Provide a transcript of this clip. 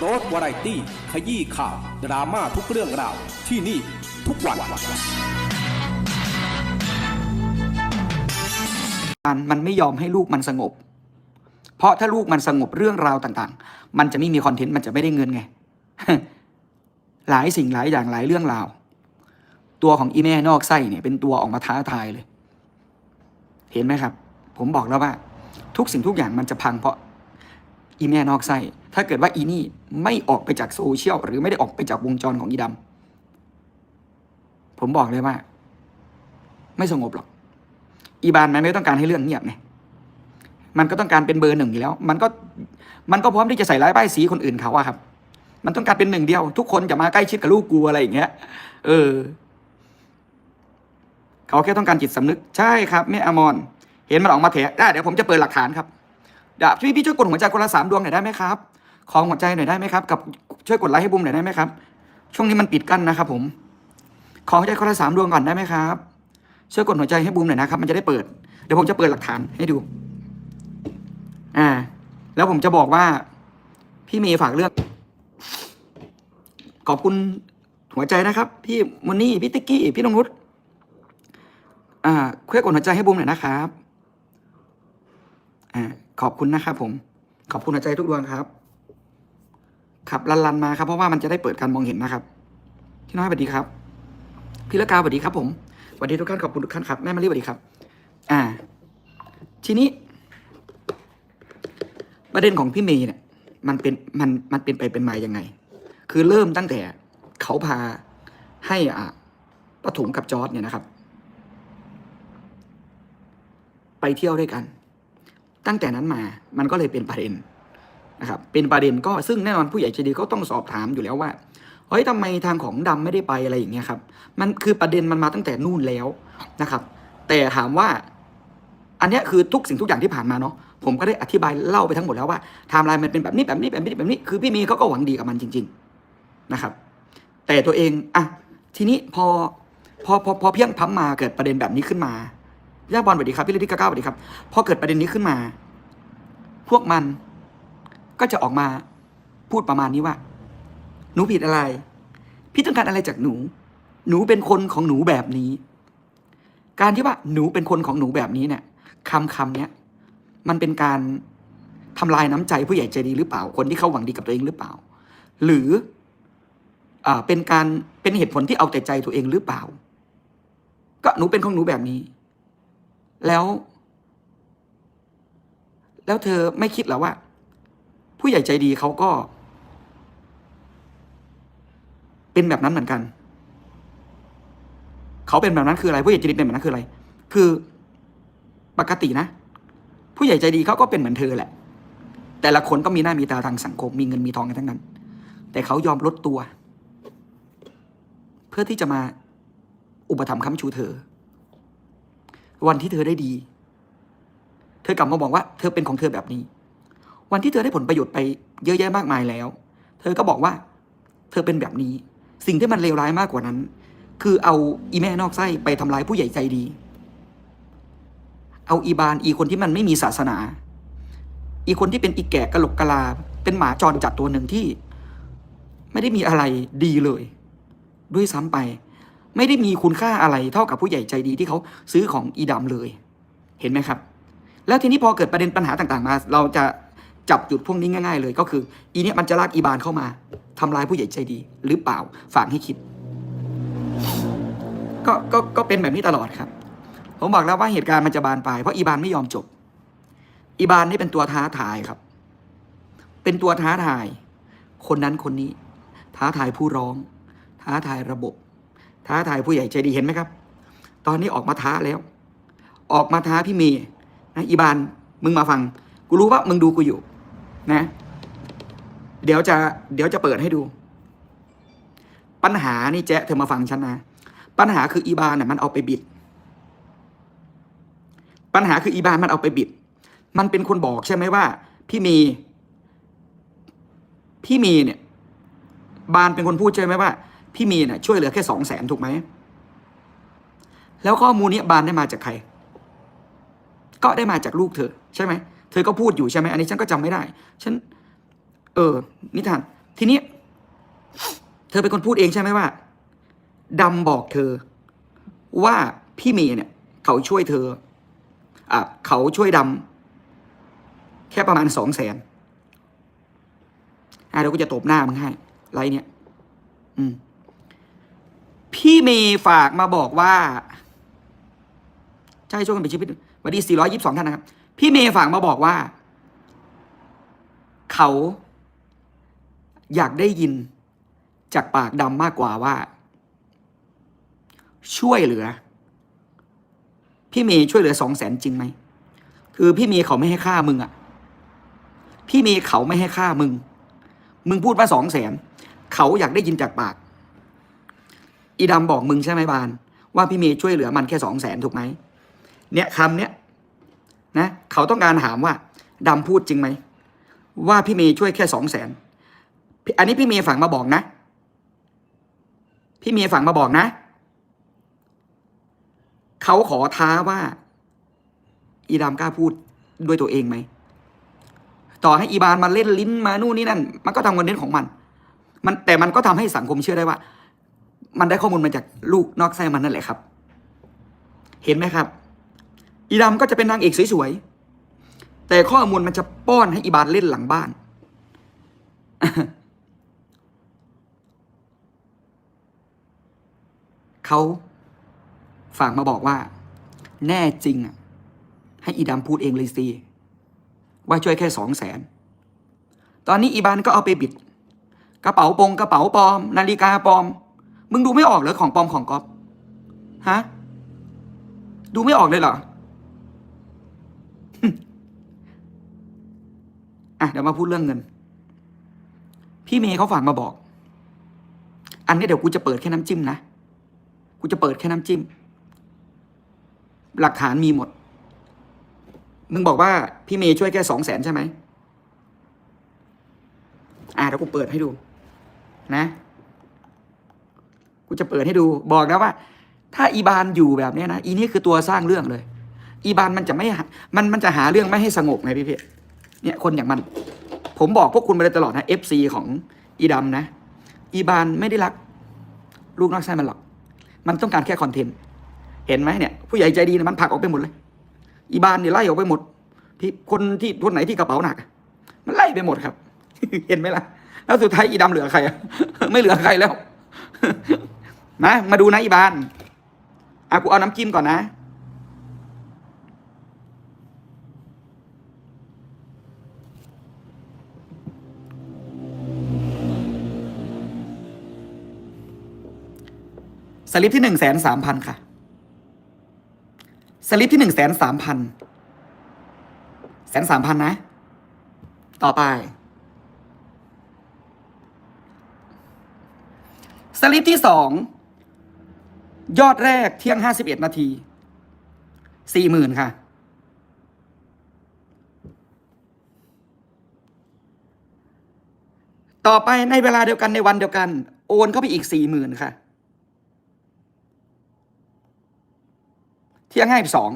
โรสวาไรตี้ ขยี้ข่าว ดราม่าทุกเรื่องราว ที่นี่ทุกวันมันมันไม่ยอมให้ลูกมันสงบ เพราะถ้าลูกมันสงบเรื่องราวต่างๆ มันจะไม่มีคอนเทนต์มันจะไม่ได้เงินไง หลายสิ่งหลายอย่างหลายเรื่องราว ตัวของอีแม่นอกไส้เนี่ยเป็นตัวออกมาท้าทายเลย เห็นไหมครับ ผมบอกแล้วว่า ทุกสิ่งทุกอย่างมันจะพังเพราะอีแม่นอกไส้ ถ้าเกิดว่าอีนี่ไม่ออกไปจากโซเชียลหรือไม่ได้ออกไปจากวงจรของอีดำผมบอกเลยว่า ไม่สงบหรอก อีบานมันไม่ต้องการให้เรื่องเงียบไงมันก็ต้องการเป็นเบอร์หนึ่งอยู่แล้ว มันก็มันก็พร้อมที่จะใส่ร้ายป้ายสีคนอื่นเขาอะครับ มันต้องการเป็นหนึ่งเดียว ทุกคนจะมาใกล้ชิดกับลูกกูอะไรอย่างเงี้ย เออ เขาแค่ต้องการจิตสำนึก ใช่ครับแม่อมรเห็นมันออกมาแถะได้เดี๋ยวผมจะเปิดหลักฐานครับเดี๋ยวพี่พี่ช่วยกดหัวใจคนละสามดวงหน่อยได้ไหมครับ ขอหัวใจหน่อยได้ไหมครับ กับช่วยกดไลค์ให้บุ้มหน่อยได้ไหมครับ ช่วงนี้มันปิดกั้นนะครับ ผม ขอหัวใจคนละสามดวงก่อนได้ไหมครับ ช่วยกดหัวใจให้บูมหน่อยนะครับ มันจะได้เปิด เดี๋ยวผมจะเปิดหลักฐานให้ดู อ่า แล้วผมจะบอกว่า พี่เมย์ฝากเรื่อง ขอบคุณหัวใจนะครับ พี่มอนนี่ พี่ติ๊กกี้ พี่นงนุชอ่าช่วยกดหัวใจให้บูมหน่อยนะครับ อ่า ขอบคุณนะครับผม ขอบคุณหัวใจทุกดวงครับ ขับลันลันๆมาครับเพราะว่ามันจะได้เปิดการมองเห็นนะครับพี่น้อยสวัสดีครับ พี่ละกาสวัสดีครับ ผมสวัสดีทุกท่านขอบคุณทุกท่านครับแม่มารีสวัสดีครับ อ่า ทีนี้ ประเด็นของพี่เมย์เนี่ย มันเป็นมันมันเป็นไปเป็นมายังไง คือเริ่มตั้งแต่เขาพาให้อ่าปฐมกับจอร์ดเนี่ยนะครับ ไปเที่ยวด้วยกัน ตั้งแต่นั้นมามันก็เลยเป็นประเด็น นะครับเป็นประเด็นก็ซึ่งแน่นอนผู้ใหญ่ใจดีก็ต้องสอบถามอยู่แล้วว่าเฮ้ยทำไมทางของดำไม่ได้ไปอะไรอย่างเงี้ยครับมันคือประเด็นมันมาตั้งแต่นู่นแล้วนะครับ แต่ถามว่าอันนี้คือทุกสิ่งทุกอย่างที่ผ่านมาเนาะผมก็ได้อธิบายเล่าไปทั้งหมดแล้วว่าไทม์ไลน์มันเป็นแบบนี้แบบนี้แบบนี้แบบนี้คือพี่มีเขาก็หวังดีกับมันจริง ๆนะครับ แต่ตัวเองอะทีนี้พอพอพอพอเพียงพัมมาเกิดประเด็นแบบนี้ขึ้นมาย่าบอลสวัสดีครับพี่ลิติกาก้าสวัสดีครับพอเกิดประเด็นนี้ขึ้นมา พวกมัน ก็จะออกมาพูดประมาณนี้ว่า หนูผิดอะไร พี่ต้องการอะไรจากหนู หนูเป็นคนของหนูแบบนี้ การที่ว่าหนูเป็นคนของหนูแบบนี้เนี่ยคำคำเนี้ยมันเป็นการทำลายน้ำใจผู้ใหญ่ใจดีหรือเปล่า คนที่เขาหวังดีกับตัวเองหรือเปล่า หรืออ่าเป็นการเป็นเหตุผลที่เอาแต่ใจตัวเองหรือเปล่า ก็หนูเป็นของหนูแบบนี้ แล้ว แล้วเธอไม่คิดหรอว่า ผู้ใหญ่ใจดีเขาก็ เป็นแบบนั้นเหมือนกัน เขาเป็นแบบนั้นคืออะไร ผู้ใหญ่ใจดีเป็นแบบนั้นคืออะไร คือปกตินะ ผู้ใหญ่ใจดีเขาก็เป็นเหมือนเธอแหละ แต่ละคนก็มีหน้ามีตาทางสังคม มีเงินมีทองกันทั้งนั้น แต่เขายอมลดตัว เพื่อที่จะมาอุปถัมภ์ค้ำชูเธอ วันที่เธอได้ดี เธอกลับมาบอกว่า เธอเป็นของเธอแบบนี้ วันที่เธอได้ผลประโยชน์ไปเยอะแยะมากมายแล้ว เธอก็บอกว่า เธอเป็นแบบนี้ สิ่งที่มันเลวร้ายมากกว่านั้น คือเอาอีแม่นอกไส้ไปทำร้ายผู้ใหญ่ใจดี เอาอีบานอีคนที่มันไม่มีศาสนา อีคนที่เป็นอีแก่กะหลกกะลา เป็นหมาจรจัดตัวหนึ่งที่ ไม่ได้มีอะไรดีเลย ด้วยซ้ำไป ไม่ได้มีคุณค่าอะไรเท่ากับผู้ใหญ่ใจดีที่เขาซื้อของอีดำเลย เห็นไหมครับ แล้วทีนี้พอเกิดประเด็นปัญหาต่างๆมา เราจะ จับจุดพวกนี้ง่ายๆเลยก็คือ อีเนี้ยมันจะลากอีบานเข้ามาทำลายผู้ใหญ่ใจดี หรือเปล่าฝากให้คิด ก็ก็ก็เป็นแบบนี้ตลอดครับ ผมบอกแล้วว่าเหตุการณ์มันจะบานปลายเพราะอีบานไม่ยอมจบ อีบานนี่เป็นตัวท้าทายครับ เป็นตัวท้าทาย คนนั้นคนนี้ ท้าทายผู้ร้อง ท้าทายระบบ ท้าทายผู้ใหญ่ใจดีเห็นไหมครับ ตอนนี้ออกมาท้าแล้ว ออกมาท้าพี่เมย์นะอีบานมึงมาฟัง กูรู้ว่ามึงดูกูอยู่ นะ เดี๋ยวจะ เดี๋ยวจะเปิดให้ดู ปัญหานี่แจ๊ะเธอมาฟังฉันนะ ปัญหาคืออีบานน่ะมันเอาไปบิด ปัญหาคืออีบานมันเอาไปบิด มันเป็นคนบอกใช่ไหมว่า พี่มย์พี่มย์เนี่ย บานเป็นคนพูดใช่ไหมว่า พี่มย์เนี่ยช่วยเหลือแค่สองแสนถูกไหม แล้วข้อมูลนี้บานได้มาจากใคร ก็ได้มาจากลูกเธอ ใช่ไหม เธอก็พูดอยู่ใช่ไหมอันนี้ฉันก็จำไม่ได้ ฉัน เออ นิทาน ทีนี้ เธอเป็นคนพูดเองใช่ไหมว่าดำบอกเธอ ว่าพี่เมย์เนี่ย เขาช่วยเธอ อะเขาช่วยดำแค่ประมาณสองแสนอะเดี๋ยวกูจะตบหน้ามึงให้ไรเนี่ย อืม พี่เมย์ฝากมาบอกว่า ใช่ช่วยกันเป็นชีวิตวันดี422 ท่านนะครับ พี่เมย์ฝากมาบอกว่า เขาอยากได้ยินจากปากดำมากกว่าว่า ช่วยเหลือ พี่เมย์ช่วยเหลือสองแสนจริงไหมคือพี่เมย์เขาไม่ให้ค่ามึงอะพี่เมย์เขาไม่ให้ค่ามึง มึงพูดว่าสองแสนเขาอยากได้ยินจากปาก อีดำบอกมึงใช่ไหมบาน ว่าพี่เมย์ช่วยเหลือมันแค่สองแสนถูกไหมเนี่ยคำเนี้ย นะเขาต้องการถามว่าดำพูดจริงไหมว่าพี่เมย์ช่วยแค่สองแสนอันนี้พี่เมย์ฝังมาบอกนะ พี่เมย์ฝังมาบอกนะ เขาขอท้าว่า อีดำกล้าพูดด้วยตัวเองไหมต่อให้อีบานมาเล่นลิ้นมานู่นนี่นั่น มันก็ทำคอนเทนต์ของมัน มันแต่มันก็ทำให้สังคมเชื่อได้ว่า มันได้ข้อมูลมาจากลูกนอกไส้มันนั่นแหละครับ เห็นไหมครับ อีดำก็จะเป็นนางเอกสวยๆ แต่ข้อมูลมันจะป้อนให้อีบานเล่นหลังบ้าน เขาฝากมาบอกว่า แน่จริงอะ ให้อีดำพูดเองเลยสิว่าช่วยแค่สองแสน ตอนนี้อีบานก็เอาไปบิด กระเป๋าปงกระเป๋าปลอม นาฬิกาปลอม มึงดูไม่ออกเหรอของปลอมของก๊อฟฮะ ดูไม่ออกเลยเหรอ อะเดี๋ยวมาพูดเรื่องเงิน พี่เมย์เขาฝากมาบอก อันนี้เดี๋ยวกูจะเปิดแค่น้ำจิ้มนะ กูจะเปิดแค่น้ำจิ้ม หลักฐานมีหมด มึงบอกว่าพี่เมย์ช่วยแค่สองแสนใช่ไหมอะเดี๋ยวกูเปิดให้ดู นะ กูจะเปิดให้ดู บอกนะว่า ถ้าอีบานอยู่แบบนี้นะ อีนี่คือตัวสร้างเรื่องเลย อีบานมันจะไม่ มันมันจะหาเรื่องไม่ให้สงบไงพี่พี่ เนี่ยคนอย่างมัน ผมบอกพวกคุณมาเลยตลอดนะ FC ของอีดำนะ อีบานไม่ได้รัก ลูกนอกไส้มันหรอก มันต้องการแค่คอนเทนต์ เห็นไหมเนี่ย ผู้ใหญ่ใจดีนะมันผลักออกไปหมดเลย อีบานเนี่ยไล่ออกไปหมดพี่คนที่คนไหนที่กระเป๋าหนัก มันไล่ไปหมดครับ เห็นไหมล่ะ แล้วสุดท้ายอีดำเหลือใครอะไม่เหลือใครแล้วนะมาดูนะอีบานอะกูเอาน้ำจิ้มก่อนนะ สลิปที่หนึ่งแสนสามพันค่ะ สลิปที่หนึ่งแสนสามพันแสนสามพันนะ ต่อไป สลิปที่สองยอดแรกเที่ยงห้าสิบเอ็ดนาทีสี่หมื่นค่ะ ต่อไปในเวลาเดียวกันในวันเดียวกัน โอนเข้าไปอีกสี่หมื่นค่ะ ที่ยงห้าสิบสอง